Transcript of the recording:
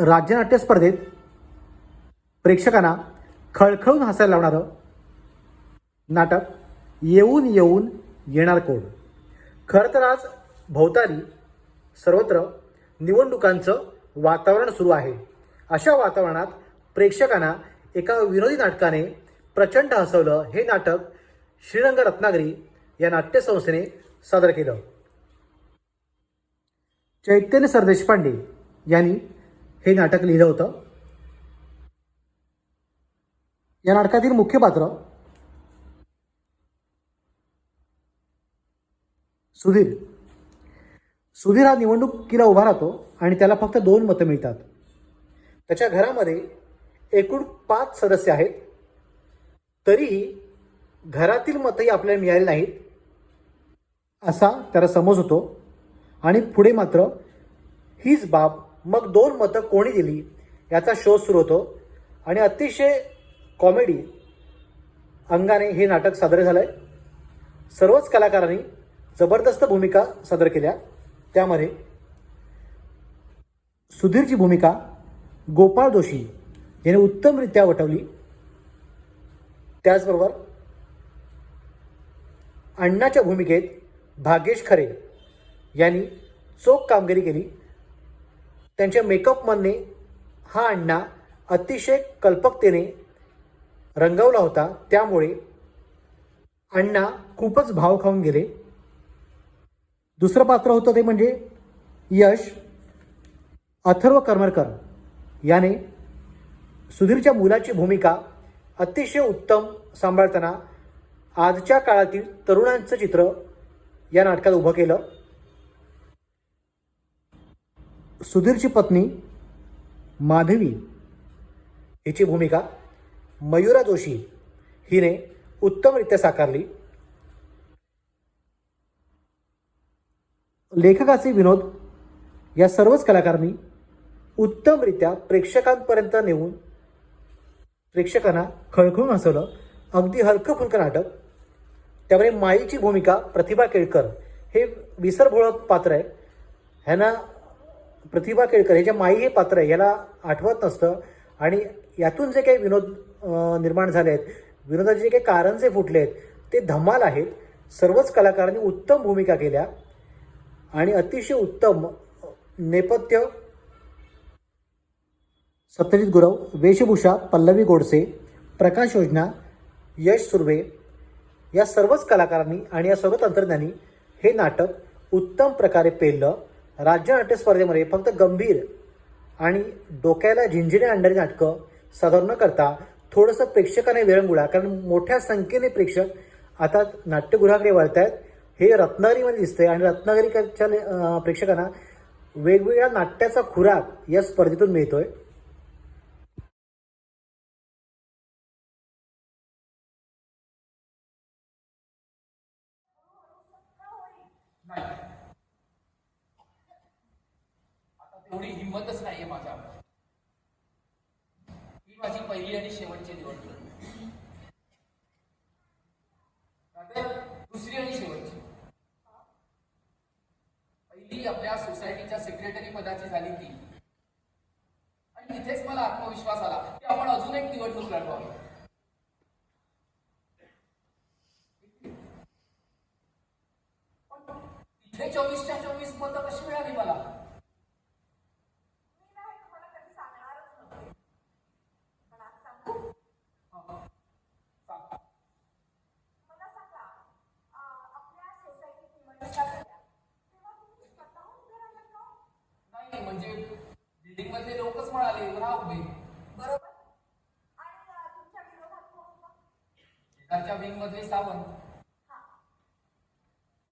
राज्यनाट्य स्पर्धेत प्रेक्षकांना खळखळून हसायला लावणारं नाटक येऊन येऊन येणार कोण? खरं तर आज भोवताली सर्वत्र निवडणुकांचं वातावरण सुरू आहे. अशा वातावरणात प्रेक्षकांना एका विनोदी नाटकाने प्रचंड हसवलं. हे नाटक श्रीरंग रत्नागिरी या नाट्यसंस्थेने सादर केलं. चैतन्य सरदेशपांडे यांनी हे नाटक लिहिलं होतं. या नाटकातील मुख्य पात्र सुधीर. सुधीर हा निवडणुकीला उभा राहतो आणि त्याला फक्त दोन मतं मिळतात. त्याच्या घरामध्ये एकूण पाच सदस्य आहेत. तरीही घरातील मतंही आपल्याला मिळाली नाहीत असा त्याला समज होतो. आणि पुढे मात्र हीच बाब मग दोन मतं कोणी दिली याचा शोध सुरू होतो. आणि अतिशय कॉमेडी अंगाने हे नाटक सादर झालं आहे सर्वच कलाकारांनी जबरदस्त भूमिका सादर केल्या. त्यामध्ये सुधीरची भूमिका गोपाळ जोशी याने उत्तमरित्या वटवली. त्याचबरोबर अण्णाच्या भूमिकेत भाग्येश खरे यांनी चोख कामगिरी केली. त्यांच्या मेकअपमधने हा अण्णा अतिशय कल्पकतेने रंगवला होता. त्यामुळे अण्णा खूपच भाव खाऊन गेले. दुसरं पात्र होतं ते म्हणजे यश अथर्व करमरकर. याने सुधीरच्या मुलाची भूमिका अतिशय उत्तम सांभाळताना आजच्या काळातील तरुणांचं चित्र या नाटकात उभं केलं. सुधीरची पत्नी माधवी हिची भूमिका मयुरा जोशी हिने उत्तमरित्या साकारली. लेखकाचे विनोद या सर्वच कलाकारांनी उत्तमरित्या प्रेक्षकांपर्यंत नेऊन प्रेक्षकांना खळखळून हसवलं. अगदी हलकं फुलकं नाटक. त्यामुळे माईची भूमिका प्रतिभा केळकर हे विसरभोळं पात्र आहे. ह्यांना प्रतिभा केळकर हे जे माई हे पात्र आहे याला आठवत नसतं. आणि यातून जे काही विनोद निर्माण झाले आहेत विनोदाचे जे काही कारण जे फुटले आहेत ते धमाल आहेत. सर्वच कलाकारांनी उत्तम भूमिका केल्या. आणि अतिशय उत्तम नेपथ्य सत्यजित गुरव वेशभूषा पल्लवी गोडसे प्रकाश योजना यश सुर्वे या सर्वच कलाकारांनी आणि या सर्व तंत्रज्ञांनी हे नाटक उत्तम प्रकारे पेललं. राज्य नाट्य स्पर्धेमध्ये फक्त गंभीर आणि डोक्याला झिंजिने आणणारी नाटकं सादर न करता थोडंसं प्रेक्षकाने विरंगुळा कारण मोठ्या संख्येने प्रेक्षक आता नाट्यगृहाकडे वळत आहेत हे रत्नागिरीमध्ये दिसतंय आणि रत्नागिरीच्या प्रेक्षकांना वेगवेगळ्या नाट्याचा खुराक या स्पर्धेतून मिळतोय. एवढी हिंमतच नाहीये माझ्या ही माझी पहिली आणि शेवटची निवडणूक. दुसरी आणि शेवटची. पहिली आपल्या सोसायटीच्या सेक्रेटरी पदाची झाली ती. आणि तिथेच मला आत्मविश्वास आला की आपण अजून एक निवडणूक लढवावी. पण इथे चोवीसच्या चोवीस मतं कशी मिळाली मला? म्हणजे बिल्डिंग मधले लोकच म्हणाले राहा उभे बरोबर. आणि तुमच्या विरोधात कोण होतं? शेजारच्या विंग मधले सावंत.